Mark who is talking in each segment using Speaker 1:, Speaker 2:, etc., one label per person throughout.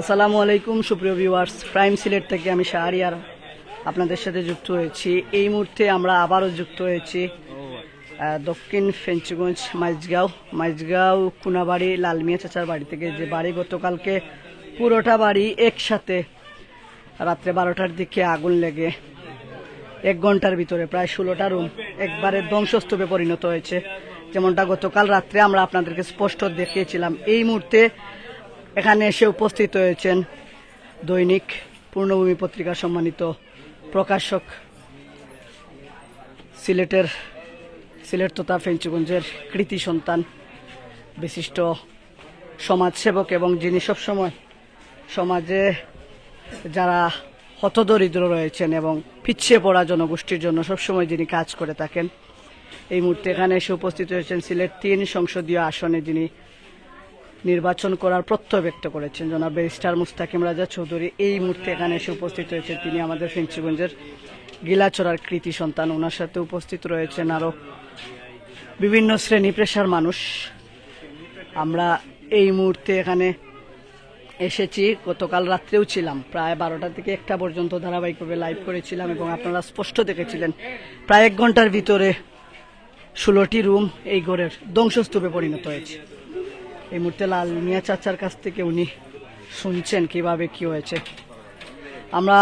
Speaker 1: আসসালামু আলাইকুম, সুপ্রিয় ভিউয়ার্স প্রাইম সিলেট থেকে আমি শাহরিয়ার আপনাদের সাথে যুক্ত হয়েছি। এই মুহূর্তে আমরা আবারও যুক্ত হয়েছি দক্ষিণ ফেঞ্চগঞ্জ, মাইজগাঁও। মাইজগাঁও, কুনাবাড়ি, লালমিয়া চাচার বাড়ি থেকে যে বাড়ি, গতকালকে পুরোটা বাড়ি একসাথে রাত্রে বারোটার দিকে আগুন লেগে এক ঘণ্টার ভিতরে প্রায় ষোলোটা রুম একবারে ধ্বংসস্তূপে পরিণত হয়েছে। যেমনটা গতকাল রাত্রে আমরা আপনাদেরকে স্পষ্ট দেখিয়েছিলাম। এই মুহূর্তে এখানে এসে উপস্থিত হয়েছেন দৈনিক পূর্ণভূমি পত্রিকা সম্মানিত প্রকাশক, সিলেটের, সিলেট তথা ফেঞ্চুগঞ্জের কৃতি সন্তান, বিশিষ্ট সমাজসেবক এবং যিনি সবসময় সমাজে যারা হতদরিদ্র রয়েছেন এবং পিছিয়ে পড়া জনগোষ্ঠীর জন্য সবসময় যিনি কাজ করে থাকেন, এই মুহূর্তে এখানে এসে উপস্থিত হয়েছেন সিলেট তিন সংসদীয় আসনে যিনি নির্বাচন করার প্রত্যয় ব্যক্ত করেছেন জনাব ব্যারিস্টার মুস্তাকিম রাজা চৌধুরী। এই মুহূর্তে এখানে এসে উপস্থিত হয়েছেন তিনি আমাদের ফেঞ্চিগঞ্জের গিলাচড়ার কৃতি সন্তান। ওনার সাথে উপস্থিত রয়েছেন আরও বিভিন্ন শ্রেণি পেশার মানুষ। আমরা এই মুহূর্তে এখানে এসেছি। গতকাল রাত্রেও ছিলাম। প্রায় বারোটা থেকে একটা পর্যন্ত ধারাবাহিকভাবে লাইভ করেছিলাম এবং আপনারা স্পষ্ট দেখেছিলেন, প্রায় এক ঘণ্টার ভিতরে ষোলোটি রুম এই ঘরের ধ্বংসস্তূপে পরিণত হয়েছে। এই মুহূর্তে লাল মিয়া চাচার কাছ থেকে উনি শুনছেন কীভাবে কি হয়েছে। আমরা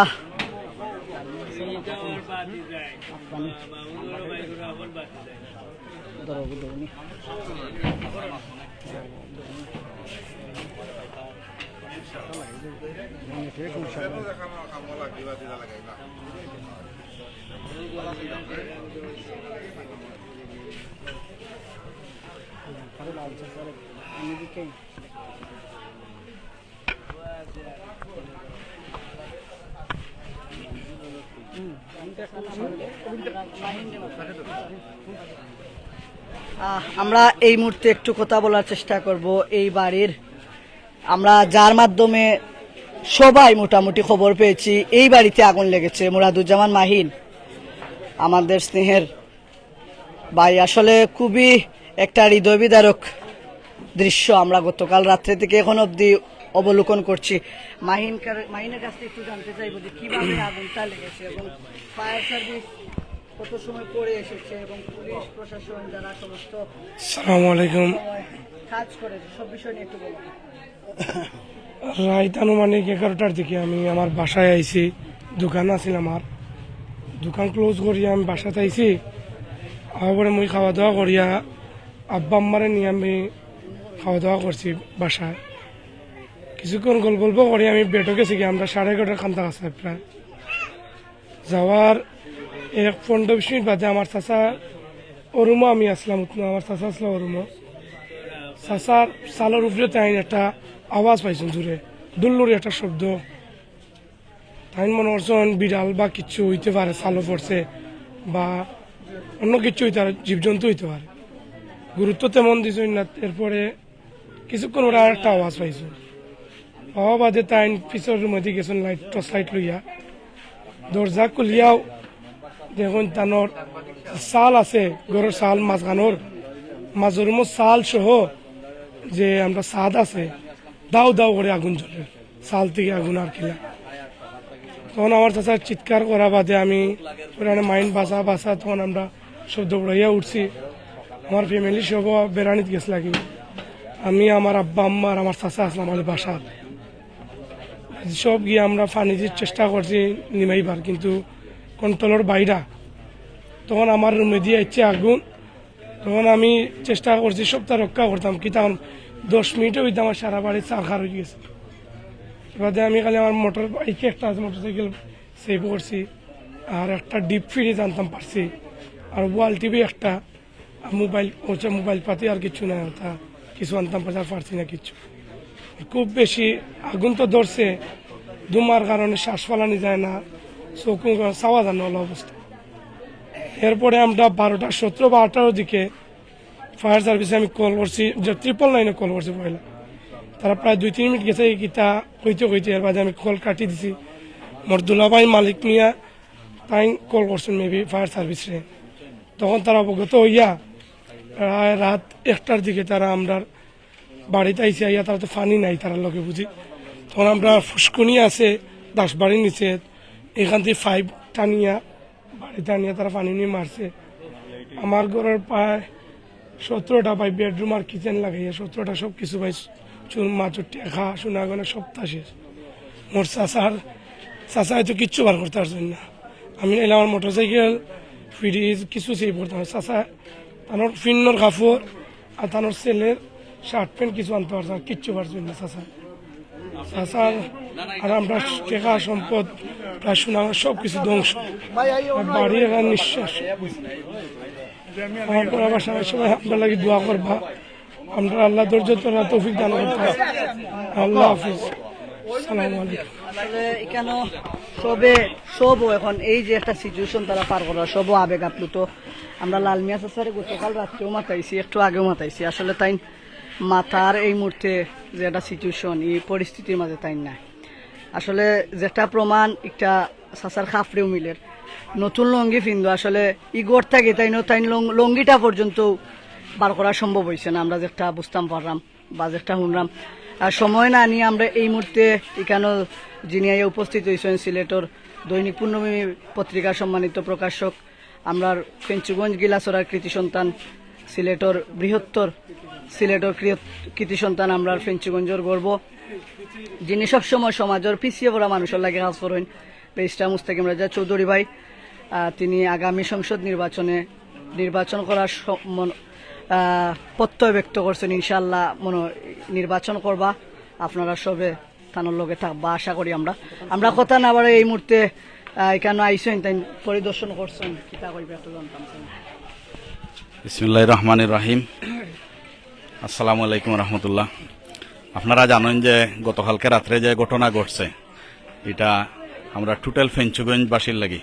Speaker 1: আমরা এই মুহূর্তে একটু কথা বলার চেষ্টা করব। এই বাড়ির আমরা যার মাধ্যমে সবাই মোটামুটি খবর পেয়েছি, এই বাড়িতে আগুন লেগেছে, মুরাদুজ্জামান মাহিন, আমাদের স্নেহের ভাই। আসলে খুবই একটা হৃদয় বিদারক দৃশ্য আমরা গতকাল রাত্রে থেকে এখন অবধি অবলোকন করছি। মাহিন কার- মাহিনের কাছ থেকে একটু জানতে চাইব যে কীভাবে আগুনটা লেগেছে এবং ফায়ার সার্ভিস কত সময় পরে এসেছে এবং পুলিশ প্রশাসন যারা সমস্ত
Speaker 2: সালামু আলাইকুম।
Speaker 1: কাজ করেছে সব বিষয় নিয়ে একটু বলুন।
Speaker 2: রাইত আনুমানিক এগারোটার দিকে আমি আমার বাসায় আইছি দোকান আছিল আমার। দোকান ক্লোজ করিয়া আমি বাসাতে আইছি। আবার মুই খাওয়া দাওয়া করিয়া আব্বা আম্মারে নিয়ে আমি খাওয়া দাওয়া করছি বাসায়। কিছুক্ষণ গল্প গল্প করি, আমি বেটো গেছি কি আমরা সাড়ে এগারোটার কান্তা আছে প্রায়। যাওয়ার এক পনেরো বিশ মিনিট বাদে আমার চাচা ওরুমো আমি আসলাম আমার চাচা আসলাম ওরুমো চাচার চালের উপরে তাই একটা আওয়াজ পাইছেন জুড়ে দুল্লুরি একটা শব্দ। তাই মনে করছেন বিড়াল বা কিচ্ছু হইতে পারে, চালও পড়ছে বা অন্য কিছু হইতে পারে, জীবজন্তু হইতে পারে। গুরুত্ব তেমন দিছেন না, এরপরে কিছুক্ষণ ওরা একটা আওয়াজ পাইছো। পাওয়া বাদে তাই পিছর মধ্যে গেছেন লাইট টর্চ লাইট লইয়া দরজা খুলিয়াও দেখুন তানোর চাল আছে গরুর চাল মাঝখানোর মাজর মো চাল সহ যে আমরা সাদ আছে, দাও দাও করে আগুন জ্বলে। চাল থেকে আগুন আর কিলা। তখন আমার চাচা চিৎকার করা বাদে আমি ওখানে মাইন্ড বাসা বাসা তখন আমরা সব দৌড়াইয়া উঠছি। আমার ফ্যামিলি সব বেড়ানিত গেছে লাগি। আমি, আমার আব্বা, আম্মা আর আমার চাচা আসলাম আমাদের বাসা সব গিয়ে আমরা ফানিজির চেষ্টা করছি নিমাইবার, কিন্তু কন্ট্রোলের বাইরা। তখন আমার রুমে দিয়ে ইচ্ছে আগুন। তখন আমি চেষ্টা করছি সবটা রক্ষা করতাম কি তখন দশ মিনিটও হইতে আমার সারা বাড়ি চার খার হয়ে গেছে। এবারে আমি খালি আমার মোটর বাইকে একটা আছে মোটর সাইকেল সেভ করছি, আর একটা ডিপ ফ্রিজ আনতাম পারছি, আর ওয়াল টিভি একটা, আর মোবাইল মোবাইল পাতি আর কিছু না ওটা। কিছু আনতাম আর পারছি না কিছু খুব বেশি আগুন তো ধরছে, ধুমার কারণে শ্বাস ফালানি যায় না, চোখ চাওয়া যায় না অবস্থা। এরপরে আমরা বারোটা, সতেরো বা দিকে ফায়ার সার্ভিসে আমি কল করছি, যে ট্রিপল লাইনে কল করছি পয়লা তারা প্রায় দুই, তিন মিনিট গেছে, গীতা হইতে হইতে এর বাদে আমি কল কাটি দিছি। মোর দুলাভাই মালিক মিয়া, তাই কল করছেন মেবি ফায়ার সার্ভিসে তখন তারা অবগত হইয়া প্রায় রাত একটার দিকে তারা আমরা বাড়িতে আইসি, আইয়া তারা তো ফানি নাই, তারা লোকে বুঝি। তখন আমরা ফুসকুনি আছে, দাসবাড়ি নিচে, এখান থেকে ফাইভ টানিয়া বাড়ি টানিয়া তারা পানি নিয়ে মারছে। আমার ঘরের প্রায় সতেরোটা পাই বেডরুম আর কিচেন লাগাইয়া, সতেরোটা সব কিছু পাই চুন মাছুর টেকা সোনা গনে সব শেষ। মোর চাচার চাচা হয়তো কিচ্ছু বার করতে পারছেন না। আমি এলাম আমার মোটর সাইকেল ফ্রিজ কিছু সেই পড়তাম চাচা তানোর ফিন্নর কাপড় আর তানোর ছেলের শার্ট প্যান্ট কিছু আনতে পারছে না, কিচ্ছু পারছেন না চাচা চাচার আর আমরা টেকা সম্পদ, প্রায় সোনা সব কিছু ধ্বংস বাড়ি এখানে নিঃশ্বাস। আমার পর আবার সবাই আপনার লাগে দোয়া করবা। আমরা আল্লাহ ধৈর্য তোরা তৌফিক দান করতে আল্লাহ হাফিজ।
Speaker 1: আসলে এখানে সবে সবও এখন এই যে একটা সিচুয়েশন তারা পার করা সবও আবেগ আপ্লুত। আমরা লাল মিয়া স্যারে গতকাল রাত্রেও মাতাইছি, একটু আগেও মাতাইছি। আসলে তাই মাথার এই মুহূর্তে যে একটা সিচুয়েশন এই পরিস্থিতির মাঝে তাই নাই। আসলে যেটা প্রমাণ, একটা সাসার খাফরেও মিলের। নতুন লঙ্গি ফিন্দু আসলে ইগোর থাকে তাই তাই লঙ্গিটা পর্যন্ত বার করা সম্ভব হয়েছে না। আমরা যেটা বুঝতাম, পারলাম, বা যেটা শুনলাম আর সময় না নিয়ে আমরা এই মুহূর্তে এখানে যিনি উপস্থিত হয়েছেন, সিলেটর দৈনিক পূর্ণভূমি পত্রিকার সম্মানিত প্রকাশক আমরা ফেঞ্চুগঞ্জ গিলাসরার কৃতি সন্তান, সিলেটর বৃহত্তর সিলেটর কৃতি সন্তান আমরা ফেঞ্চুগঞ্জের গর্ব। যিনি সবসময় সমাজের পিছিয়ে পড়া মানুষের লাগে কাজ করেন। পেস্টা মুস্তাকিম রাজা চৌধুরী ভাই তিনি আগামী সংসদ নির্বাচনে নির্বাচন করার প্রত্যয় ব্যক্ত করছেন ইনশাল্লাহ মনে নির্বাচন করবা। আপনারা সবে থানোর লগে থাকবা, আশা করি আমরা। আমরা কথা না এই মুহূর্তে এখানে আইসেন, তাই পরিদর্শন করছেন কিতা কইবে একটু জানতাম।
Speaker 3: বিসমুল্লাহ রহমান রাহিম। আসসালামু আলাইকুম রহমতুল্লাহ। আপনারা জানেন যে গতকালকে রাত্রে যে ঘটনা ঘটছে, এটা আমরা টোটাল ফেঞ্চুগঞ্জবাসীর লাগি।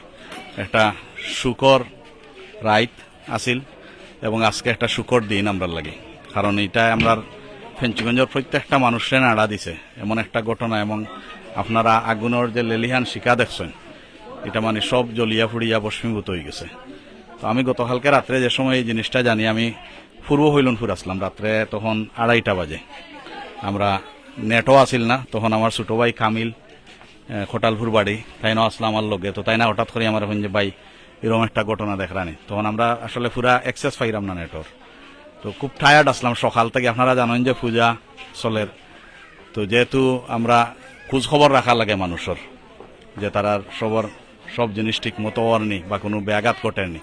Speaker 3: একটা সুকর রাইত আসিল এবং আজকে একটা সুকর দিন আমরা লাগে। কারণ এটা আমরা ফেঞ্চুগঞ্জের প্রত্যেকটা মানুষের নাড়া দিছে। এমন একটা ঘটনা এবং আপনারা আগুনের যে লেলিহান শিকা দেখছেন, এটা মানে সব জ্বলিয়া ফুড়িয়া বস্মীভূত হয়ে গেছে। তো আমি গতকালকে রাত্রে যে সময় এই জিনিসটা জানি, আমি পূর্ব হইলনপুর আসলাম। রাত্রে তখন আড়াইটা বাজে। আমরা নেটও আসিল না। তখন আমার ছোটো ভাই কামিল খোটালপুর বাড়ি। তাই না, আসলাম আমার লগে। তো তাই না, হঠাৎ করে আমার এখন যে ভাই এরকম একটা ঘটনা দেখরানি তখন আমরা আসলে পুরা এক্সেস পাইলাম না নেটওয়ার্ক। তো খুব টায়ার্ড আসলাম সকাল থেকে। আপনারা জানেন যে পূজা চলের। তো যেহেতু আমরা খোঁজ খবর রাখা লাগে মানুষের, যে তারা সবর, সব জিনিস ঠিক মতো হওয়ারনি বা কোনো ব্যাঘাত ঘটেনি।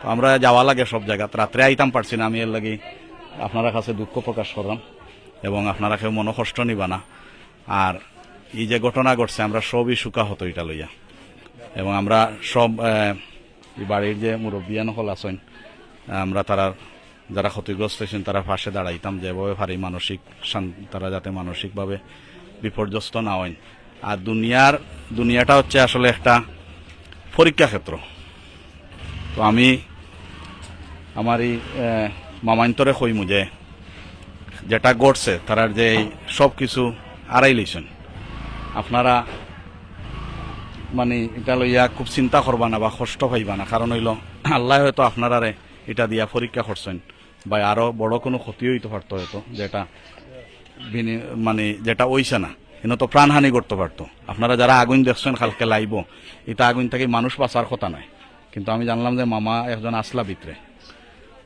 Speaker 3: তো আমরা যাওয়া লাগে সব জায়গাত। রাত্রে আইতাম পারছি না, আমি এর লাগি আপনারা কাছে দুঃখ প্রকাশ করলাম এবং আপনারা কেউ মনকষ্ট নিবা না। আর এই যে ঘটনা ঘটছে, আমরা সবই সুখা হতো এটা লইয়া। এবং আমরা সব এই বাড়ির যে মুরব্বিয়ান হল আছেন, আমরা তারা যারা ক্ষতিগ্রস্ত হয়েছেন, তারা পাশে দাঁড়াইতাম যেভাবে পারি মানসিক তারা যাতে মানসিকভাবে বিপর্যস্ত না হয় আর দুনিয়ার, দুনিয়াটা হচ্ছে আসলে একটা পরীক্ষা ক্ষেত্র। তো আমি আমার এই মামান্তরে কইমু যে যেটা ঘটছে, তারার যে সব কিছু আড়াই লইছেন। আপনারা মানে এটা লইয়া খুব চিন্তা করবা না বা কষ্ট পাইবা না। কারণ হইল, আল্লাহ হয়তো আপনারারে এটা দিয়া পরীক্ষা করছেন। বা আরও বড় কোনো ক্ষতি হইতে পারতো হয়তো, যেটা মানে যেটা ওইছে না। কিন্তু তো প্রাণহানি করতে পারতো। আপনারা যারা আগুন দেখছেন কালকে লাইব এটা আগুন থেকে মানুষ বাঁচার কথা নয়। কিন্তু আমি জানলাম যে মামা একজন আসলা ভিতরে।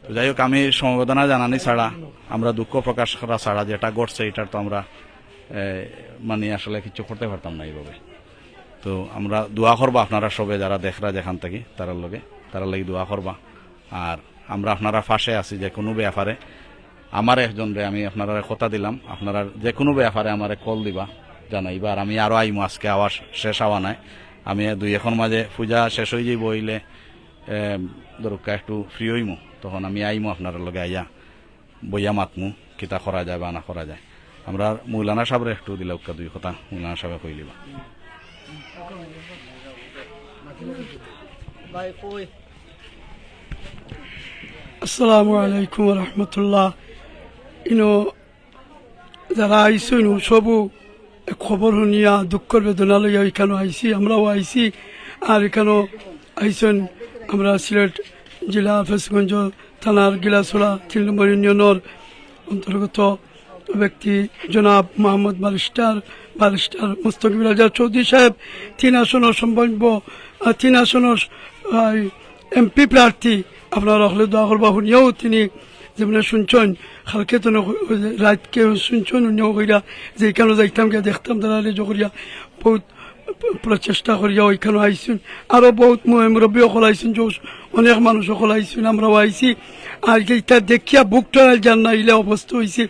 Speaker 3: তো যাই হোক আমি সমবেদনা জানানি ছাড়া, আমরা দুঃখ প্রকাশ করা ছাড়া যেটা ঘটছে, এটার তো আমরা মানে আসলে কিছু করতে পারতাম না এইভাবে। তো আমরা দোয়া করবা আপনারা সবে যারা দেখরা যেখান থেকে, তারার লগে তারা লাগি দোয়া করবা। আর আমরা আপনারা ফাঁসে আছি যে কোনো ব্যাপারে। আমার একজন রে, আমি আপনারা কথা দিলাম, আপনারা যে কোনো ব্যাপারে আমারে কল দিবা, জানাইবা। আর আমি আরও আইমু আজকে আওয়াজ শেষ হওয়া নাই। আমি দুই এখন মাঝে পূজা শেষ হয়ে যাই বইলে দরকার একটু ফ্রি হইমু। তখন আমি আইমু আপনার লগে আইয়া বইয়া মাতমু, কিতা করা যায় বা না করা যায়। আমরা মৌলানা সাহেবের একটু দিলে দুই কথা, মৌলানা সাহেব কইলিবা।
Speaker 4: আসসালামু আলাইকুম রহমতুল্লাহ ইনো যারা আইসুন সবু খবর শুনিয়া দুঃখর বেদনা লইয়া এখানে আইসি, আমরাও আইসি। আর এখানেও আইসেন আমরা সিলেট জেলা ফেসগঞ্জ থানার গিলাসোলা তিন নম্বর ইউনিয়নের অন্তর্গত ব্যক্তি জনাব মোহাম্মদ বালিস্টার বালিস্টার মুস্তকিম রাজা চৌধুরী সাহেব। তিন আসন সম্ভাব্য তিন আসনের এমপি প্রার্থী। আপনারা হলে দোয়া করবা শুনিয়াও তিনি যেমন শুনছেন খালকে তো রাতকে শুনছেন উনিও কইরা, যে এখানে যাইতাম গিয়া, দেখতাম তারা জগরিয়া বহুত প্রচেষ্টা করিয়া ওইখানে আইসুন আরও বহুত মুরব্বী সকল আইসুন অনেক মানুষ সকল আইসুন আমরাও আইসি আর এটা দেখিয়া বুক টরাল যান না ইলে অবস্থা হয়েছে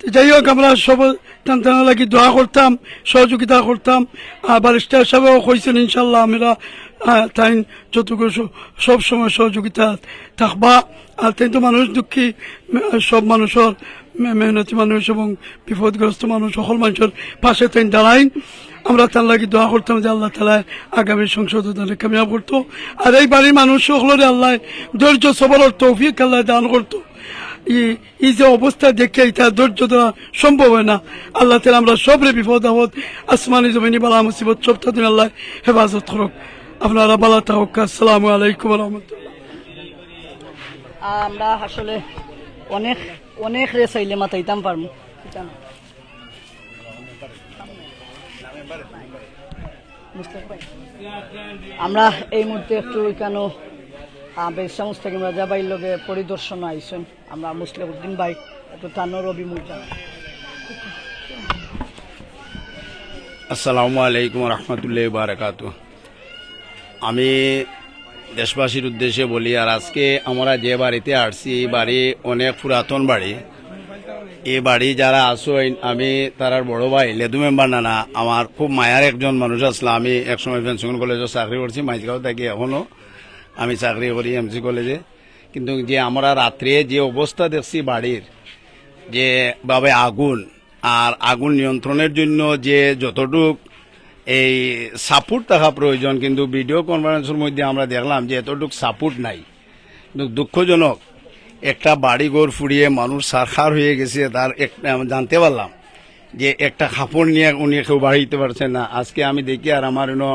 Speaker 4: যাই হোক আমরা সব টান লাগি দোয়া করতাম, সহযোগিতা করতাম, আর বারিস্টার সাহেবও কইছেন ইনশাল্লাহ আমরা তাই যতটুকু সব সময় সহযোগিতা থাকবা। আর তাই তো মানুষ দুঃখী সব মানুষের মেহনতি মানুষ এবং বিপদগ্রস্ত মানুষ, সকল মানুষের পাশে তাই দাঁড়াইন। আমরা তার লাগি দোয়া করতাম যে আল্লাহ তালা আগামী সংসদ কামিয়াব করতো। আর এই বাড়ির মানুষ সকলের আল্লাহ ধৈর্য সবলের তৌফিক আল্লাহ দান করতো। এই- যে অবস্থা দেখে এটা ধৈর্য দেওয়া সম্ভব হয় না। আল্লাহ তালা আমরা সবরে বিপদ আপদ, আসমানি জমিনি বালা মুসিবত, সব তাদের আল্লাহ হেফাজত করুক। আপনারা বালা থাকুক। আসসালামু আলাইকুম
Speaker 1: আমরা আসলে অনেক অনেক রে চাইলে মাতাইতাম পারমু এটা না। বুঝতে পারি? আমরা এই মুহূর্তে একটু কেন বেশা মুস্তাকিম রাজা ভাইয়ের লগে পরিদর্শন আইসেন। আমরা মুসলিম উদ্দিন ভাই, একটু তানোর অভিমুখ জানাই।
Speaker 5: আসসালামু আলাইকুম রহমতুল্লাহ বারকাত আমি দেশবাসীর উদ্দেশ্যে বলি, আর আজকে আমরা যে বাড়িতে আসছি, এই বাড়ি অনেক পুরাতন বাড়ি। এই বাড়ি যারা আসেন আমি তারার বড় ভাই, লেদু মেম্বার নানা, আমার খুব মায়ার একজন মানুষ আসলে। আমি একসময় ফেন্সিং কলেজে চাকরি করছি, মাইজগাঁও থাকি এখনও আমি চাকরি করি এমসি কলেজে। কিন্তু যে আমরা রাত্রে যে অবস্থা দেখছি বাড়ির, যে ভাবে আগুন আর আগুন নিয়ন্ত্রণের জন্য যে যতটুক এই সাপোর্ট থাকা প্রয়োজন, কিন্তু ভিডিও কনফারেন্সের মধ্যে আমরা দেখলাম যে এতটুক সাপোর্ট নাই। কিন্তু দুঃখজনক, একটা বাড়ি ঘর ফুরিয়ে মানুষ সারখার হয়ে গেছে, তার একটা জানতে পারলাম যে একটা কাপড় নিয়ে উনি কেউ বাড়িতে পারছে না। আজকে আমি দেখি আর আমার এনো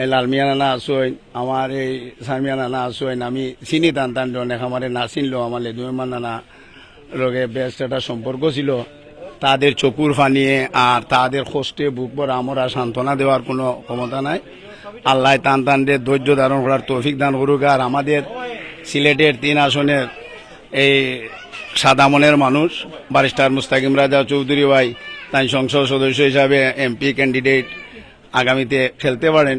Speaker 5: এই লালমিয়া নানা আমার এই সারমিয়া নানা আসইন আমি চিনি টান টান অনেক আমার না চিনলো আমার লেদুমান নানা লগে বেশ একটা সম্পর্ক ছিল। তাদের চকুর ফানিয়ে আর তাদের কষ্টে বুক ভরা আমরা সান্ত্বনা দেওয়ার কোনো ক্ষমতা নাই। আল্লাহ টান টান ধৈর্য ধারণ করার তৌফিক দান করুক, আর আমাদের সিলেটের তিন আসনের এই সাদা মনের মানুষ বারিস্টার মুস্তাকিম রাজা চৌধুরী ভাই, তাই সংসদ সদস্য হিসাবে এমপি ক্যান্ডিডেট আগামীতে খেলতে পারেন।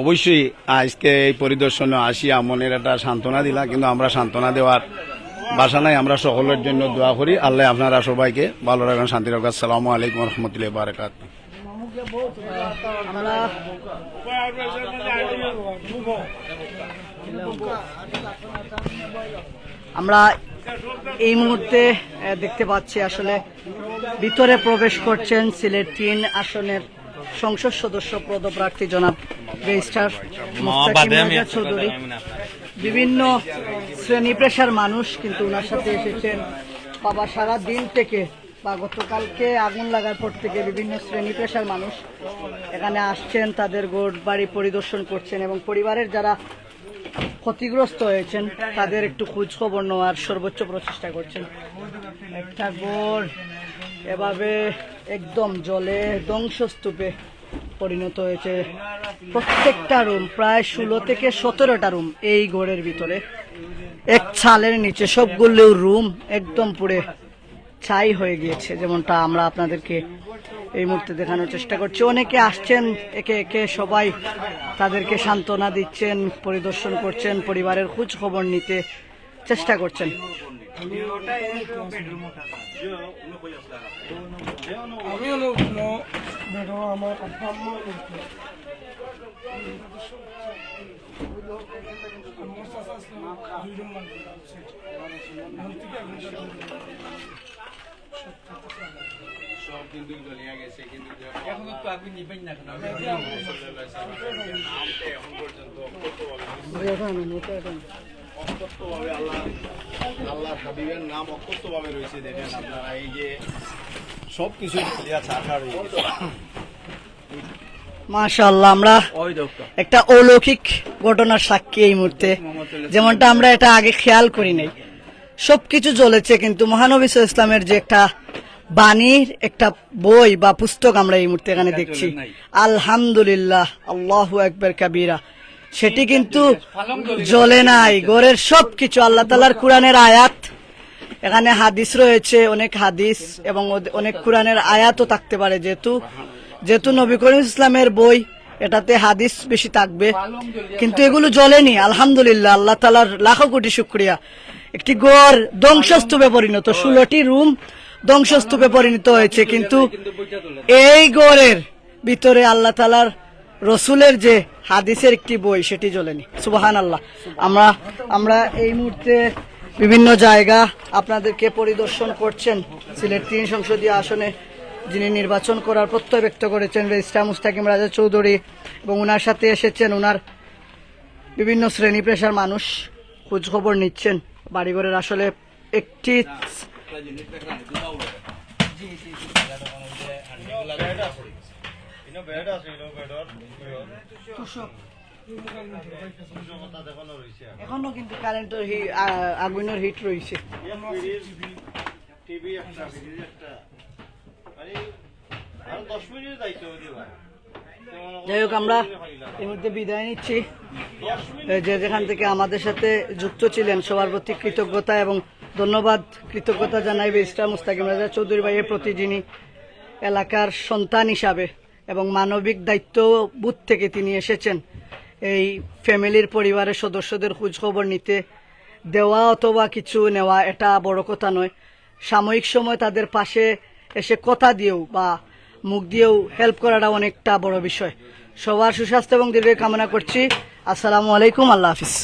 Speaker 5: অবশ্যই আজকে এই পরিদর্শনে আসিয়া মনের একটা সান্ত্বনা দিলা, কিন্তু আমরা সান্ত্বনা দেওয়ার বাসা নাই। আমরা সকলের জন্য দোয়া করি। আল্লাহ আপনারা সবাইকে ভালো রাখেন, শান্তি রাখেন। আসসালামু আলাইকুম রহমতুল্লাহ বারকাত
Speaker 1: আমরা এই মুহূর্তে দেখতে পাচ্ছি আসলে ভিতরে প্রবেশ করছেন সিলেট তিন আসনের সংসদ সদস্য পদপ্রার্থী জনাব রেজিস্ট্রার চৌধুরী। বিভিন্ন শ্রেণি পেশার মানুষ কিন্তু ওনার সাথে এসেছেন বাবা সারা দিন থেকে বা গতকালকে আগুন লাগার পর থেকে বিভিন্ন শ্রেণি পেশার মানুষ এখানে আসছেন তাদের গোট বাড়ি পরিদর্শন করছেন এবং পরিবারের যারা ক্ষতিগ্রস্ত হয়েছেন তাদের একটু খোঁজখবর নেওয়ার সর্বোচ্চ প্রচেষ্টা করছেন। একটা গোড় এভাবে একদম জলে ধ্বংসস্তূপে পরিণত হয়েছে প্রত্যেকটা রুম প্রায় ষোলো থেকে সতেরোটা রুম এই ঘরের ভিতরে। এক ছালের নিচে সবগুলো রুম একদম পুড়ে ছাই হয়ে গিয়েছে, যেমনটা আমরা আপনাদেরকে এই মুহূর্তে দেখানোর চেষ্টা করছি। অনেকে আসছেন, একে একে সবাই তাদেরকে সান্ত্বনা দিচ্ছেন, পরিদর্শন করছেন, পরিবারের খোঁজ খবর নিতে চেষ্টা করছেন।
Speaker 2: কোনো বেটো আমার আব্বা আম্মা করতো। আমার চাচা ছিল দুইজন মানুষ আছে। এখন থেকে এখন থেকে
Speaker 5: আল্লাহ হাবিবের নাম অত্যন্তভাবে রয়েছে দেখেন আপনারা এই যে সব কিছু ছাড়া
Speaker 1: মাশাআল্লাহ আমরা একটা অলৌকিক ঘটনার সাক্ষী এই মুহূর্তে। যেমনটা আমরা এটা আগে খেয়াল করি নাই। সবকিছু চলেছে কিন্তু মহানবী ইসলামের যে একটা বাণীর একটা বই বা পুস্তক আমরা এই মুহূর্তে এখানে দেখছি। আলহামদুলিল্লাহ আল্লাহ একবার কাবিরা। সেটি কিন্তু জ্বলে নাই। গড়ের সব কিছু আল্লাহ তালার কোরআনের আয়াত এখানে হাদিস রয়েছে, অনেক হাদিস এবং অনেক কোরআনের আয়াতও থাকতে পারে যেহেতু যেহেতু নবী করিম ইসলামের বই, এটাতে হাদিস বেশি থাকবে। কিন্তু এগুলো জ্বলেনি, আলহামদুলিল্লাহ, আল্লাহ তালার লাখো কোটি শুক্রিয়া। একটি গড় ধ্বংসস্তূপে পরিণত, ষোলোটি রুম ধ্বংসস্তূপে পরিণত হয়েছে, কিন্তু এই গড়ের ভিতরে আল্লাহ তালার রসুলের যে হাদিসের একটি বই, সেটি জ্বলেনি। সুবাহান আল্লাহ আমরা আমরা এই মুহূর্তে বিভিন্ন জায়গা আপনাদেরকে পরিদর্শন করছেন সিলেট তিন সংসদীয় আসনে যিনি নির্বাচন করার প্রত্যয় ব্যক্ত করেছেন রেজিস্ট্রার মুস্তাকিম রাজা চৌধুরী এবং ওনার সাথে এসেছেন ওনার বিভিন্ন শ্রেণি পেশার মানুষ খোঁজখবর নিচ্ছেন বাড়িঘরের আসলে একটি এখনও কিন্তু কারেন্টের আগুনের হিট রয়েছে যাই হোক আমরা এই মুহূর্তে বিদায় নিচ্ছি। যে যেখান থেকে আমাদের সাথে যুক্ত ছিলেন সবার প্রতি কৃতজ্ঞতা এবং ধন্যবাদ। কৃতজ্ঞতা জানাই ইস্টার মুস্তাকিম রাজা চৌধুরী ভাইয়ের প্রতি যিনি এলাকার সন্তান হিসাবে এবং মানবিক দায়িত্ব বুথ থেকে তিনি এসেছেন। এই ফ্যামিলির পরিবারের সদস্যদের খোঁজখবর নিতে দেওয়া অথবা কিছু নেওয়া এটা বড় কথা নয়। সাময়িক সময় তাদের পাশে এসে কথা দিয়েও বা মুখ দিয়েও হেল্প করাটা অনেকটা বড় বিষয়। সবার সুস্বাস্থ্য এবং দীর্ঘ কামনা করছি। আসসালামু আলাইকুম, আল্লাহ হাফিজ।